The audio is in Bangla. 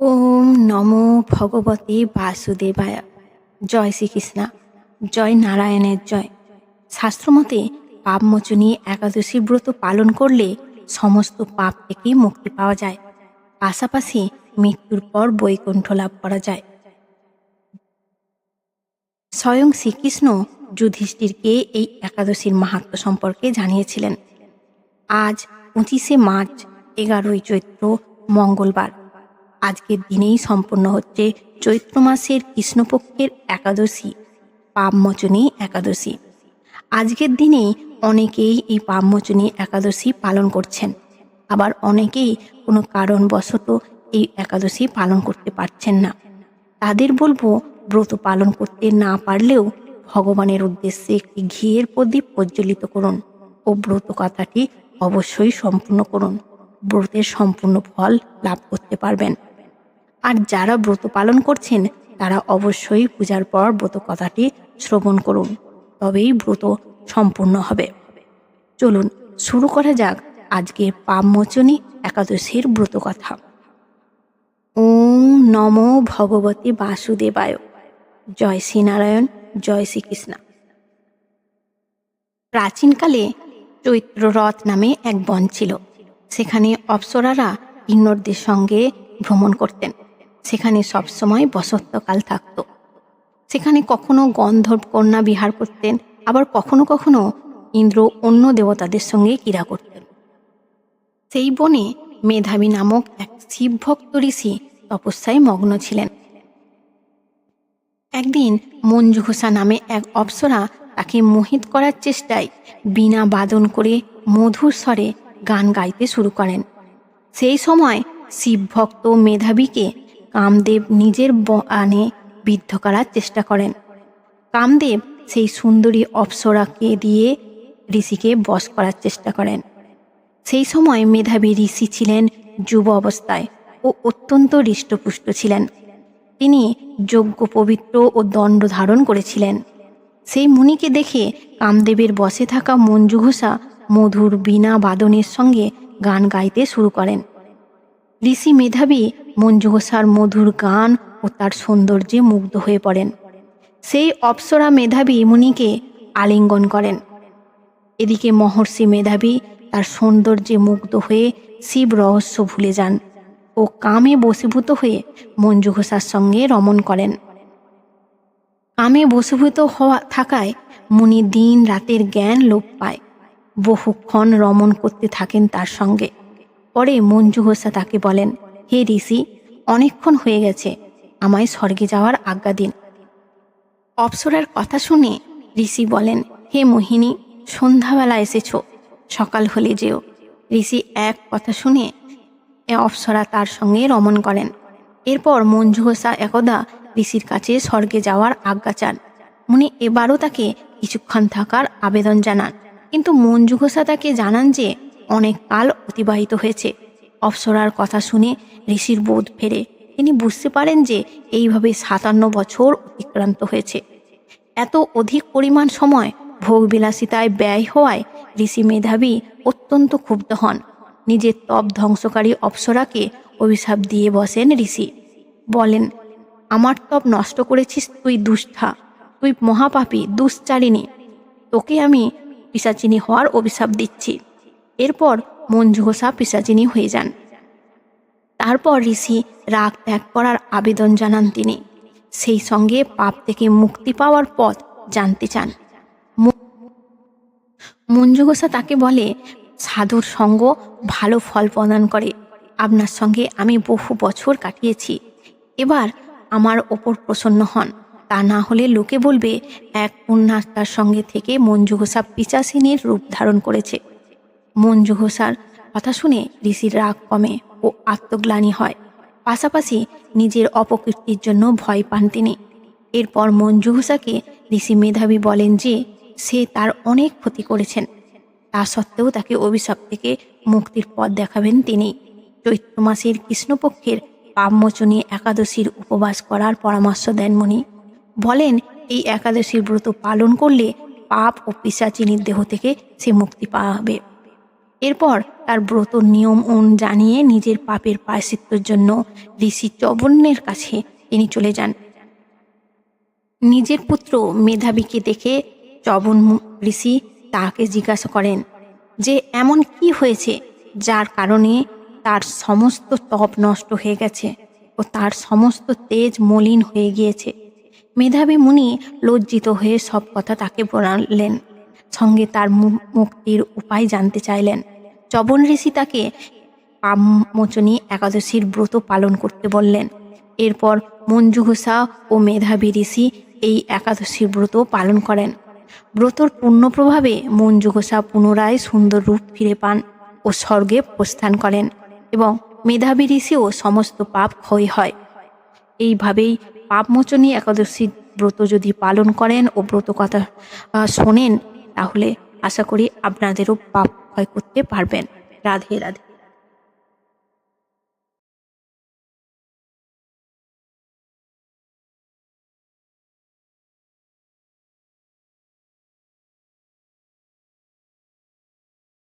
ওম নমো ভগবতে বাসুদেবায়। জয় শ্রীকৃষ্ণা। জয় নারায়ণের জয়। শাস্ত্রমতে পাপমোচনী একাদশী ব্রত পালন করলে সমস্ত পাপ থেকে মুক্তি পাওয়া যায়। পাশাপাশি মৃত্যুর পর বৈকুণ্ঠ লাভ করা যায়। স্বয়ং শ্রীকৃষ্ণ যুধিষ্ঠিরকে এই একাদশীর মাহাত্ম সম্পর্কে জানিয়েছিলেন। আজ পঁচিশে মার্চ, এগারোই চৈত্র, মঙ্গলবার। আজকের দিনেই সম্পন্ন হচ্ছে চৈত্র মাসের কৃষ্ণপক্ষের একাদশী পাপমোচনী একাদশী। আজকের দিনেই অনেকেই এই পাপমোচনী একাদশী পালন করছেন। আবার অনেকেই কোনো কারণবশত এই একাদশী পালন করতে পারছেন না। তাদের বলব, ব্রত পালন করতে না পারলেও ভগবানের উদ্দেশ্যে একটি ঘিয়ের প্রদীপ প্রজ্বলিত করুন ও ব্রত কথাটি অবশ্যই সম্পূর্ণ করুন। ব্রতের সম্পূর্ণ ফল লাভ করতে পারবেন। আর যারা ব্রত পালন করছেন, তারা অবশ্যই পূজার পর ব্রত কথাটি শ্রবণ করুন। তবেই ব্রত সম্পূর্ণ হবে। চলুন, শুরু করা যাক আজকের পাপমোচনী একাদশীর ব্রত কথা ওম নমো ভগবতী বাসুদেবায়। জয় শ্রীনারায়ণ, জয় শ্রীকৃষ্ণ। প্রাচীনকালে চৈত্ররথ নামে এক বন ছিল। সেখানে অপ্সরারা কিন্নরদের সঙ্গে ভ্রমণ করতেন। সেখানে সবসময় বসন্তকাল থাকত। সেখানে কখনো গন্ধর্ব কন্যা বিহার করতেন, আবার কখনো কখনো ইন্দ্র অন্য দেবতাদের সঙ্গে ক্রীড়া করতেন। সেই বনে মেধাবী নামক এক শিবভক্ত ঋষি তপস্যায় মগ্ন ছিলেন। একদিন মঞ্জু ঘোষা নামে এক অপ্সরা তাকে মোহিত করার চেষ্টায় বীণা বাদন করে মধুর স্বরে গান গাইতে শুরু করেন। সেই সময় শিবভক্ত মেধাবীকে কামদেব নিজের আনে বিদ্ধ করার চেষ্টা করেন। কামদেব সেই সুন্দরী অপ্সরাকে দিয়ে ঋষিকে বশ করার চেষ্টা করেন। সেই সময় মেধাবী ঋষি ছিলেন যুব অবস্থায় ও অত্যন্ত হৃষ্টপুষ্ট ছিলেন। তিনি যোগ্য পবিত্র ও দণ্ড ধারণ করেছিলেন। সেই মুনিকে দেখে কামদেবের বসে থাকা মঞ্জু ঘোষা মধুর বীণা বাদনের সঙ্গে গান গাইতে শুরু করেন। ঋষি মেধাবী মঞ্জু ঘোষার মধুর গান ও তার সৌন্দর্যে মুগ্ধ হয়ে পড়েন। সেই অপ্সরা মেধাবী মুনিকে আলিঙ্গন করেন। এদিকে মহর্ষি মেধাবী তার সৌন্দর্যে মুগ্ধ হয়ে শিব রহস্য ভুলে যান ও কামে বসীভূত হয়ে মঞ্জু ঘোষার সঙ্গে রমণ করেন। কামে বসীভূত হওয়া থাকায় মুনি দিন রাতের জ্ঞান লোপ পায়। বহুক্ষণ রমণ করতে থাকেন তার সঙ্গে। পরে মঞ্জু ঘোষা তাকে বলেন হে ঋষি, অনেকক্ষণ হয়ে গেছে, আমায় স্বর্গে যাওয়ার আজ্ঞা দিন। অপ্সরার কথা শুনে ঋষি বলেন, হে মোহিনী, সন্ধ্যাবেলা এসেছ, সকাল হলে যেও। ঋষি এক কথা শুনে এ অপ্সরা তার সঙ্গে রমণ করেন। এরপর মঞ্জু ঘোষা একদা ঋষির কাছে স্বর্গে যাওয়ার আজ্ঞা চান। মুনি এবারও তাকে কিছুক্ষণ থাকার আবেদন জানান। কিন্তু মঞ্জু ঘোষা তাকে জানান যে, অনেক কাল অতিবাহিত হয়েছে। অপ্সরার কথা শুনে ঋষির বোধ ফেরে। তিনি বুঝতে পারেন যে এইভাবে সাতান্ন বছর অতিক্রান্ত হয়েছে। এত অধিক পরিমাণ সময় ভোগবিলাসিতায় ব্যয় হওয়ায় ঋষি মেধাবী অত্যন্ত ক্ষুব্ধ হন। নিজের তপ ধ্বংসকারী অপ্সরাকে অভিশাপ দিয়ে বসেন ঋষি। বলেন, আমার তপ নষ্ট করেছিস তুই দুষ্ঠা, তুই মহাপাপী, দুশ্চারিণী। তোকে আমি পিসাচিনী হওয়ার অভিশাপ দিচ্ছি। এরপর মঞ্জু ঘোষা পিসাচিনী হয়ে যান। তারপর ঋষি রাগ ত্যাগ করার আবেদন জানান তিনি। সেই সঙ্গে পাপ থেকে মুক্তি পাওয়ার পথ জানতে চান। মঞ্জু ঘোষা তাকে বলে, সাধুর সঙ্গ ভালো ফল প্রদান করে। আপনার সঙ্গে আমি বহু বছর কাটিয়েছি। এবার আমার ওপর প্রসন্ন হন। তা না হলে লোকে বলবে, এক পুণ্যাত্মার সঙ্গে থেকে মঞ্জু ঘোষা পিচাসিনীর রূপ ধারণ করেছে। মঞ্জু ঘোষার কথা শুনে ঋষির রাগ কমে ও আত্মগ্লানি হয়। পাশাপাশি নিজের অপকীর্তির জন্য ভয় পান তিনি। এরপর মঞ্জু ঘোষাকে ঋষি মেধাবী বলেন যে, সে তার অনেক ক্ষতি করেছেন। তা সত্ত্বেও তাকে অভিশাপ থেকে মুক্তির পথ দেখাবেন তিনি। চৈত্র মাসের কৃষ্ণপক্ষের পাপমোচনী একাদশীর উপবাস করার পরামর্শ দেন মুনি। বলেন, এই একাদশীর ব্রত পালন করলে পাপ ও পিসাচিনীর দেহ থেকে সে মুক্তি পাবে। এরপর তার ব্রত নিয়ম উন জানিয়ে নিজের পাপের প্রায়শ্চিত্তর জন্য ঋষি চবন্নের কাছে তিনি চলে যান। নিজের পুত্র মেধাবীকে দেখে চবন ঋষি তাকে জিজ্ঞাসা করেন যে, এমন কি হয়েছে যার কারণে তার সমস্ত তপ নষ্ট হয়ে গেছে ও তার সমস্ত তেজ মলিন হয়ে গিয়েছে? মেধাবী মুনি লজ্জিত হয়ে সব কথা তাকে বললেন। সঙ্গে তার মুক্তির উপায় জানতে চাইলেন। চবন ঋষি তাকে পামোচনী একাদশীর ব্রত পালন করতে বললেন। এরপর মঞ্জু ঘোষা ও মেধাবী ঋষি এই একাদশীর ব্রত পালন করেন। ব্রতর পূর্ণ প্রভাবে মঞ্জু ঘোষা পুনরায় সুন্দর রূপ ফিরে পান ও স্বর্গে প্রস্থান করেন এবং মেধাবী ঋষিও সমস্ত পাপ ক্ষয় হয়। এইভাবেই পাপমোচনী একাদশী ব্রত যদি পালন করেন ও ব্রত কথা শোনেন তাহলে আশা করি আপনাদেরও পাপ ক্ষয় করতে পারবেন। রাধে রাধে।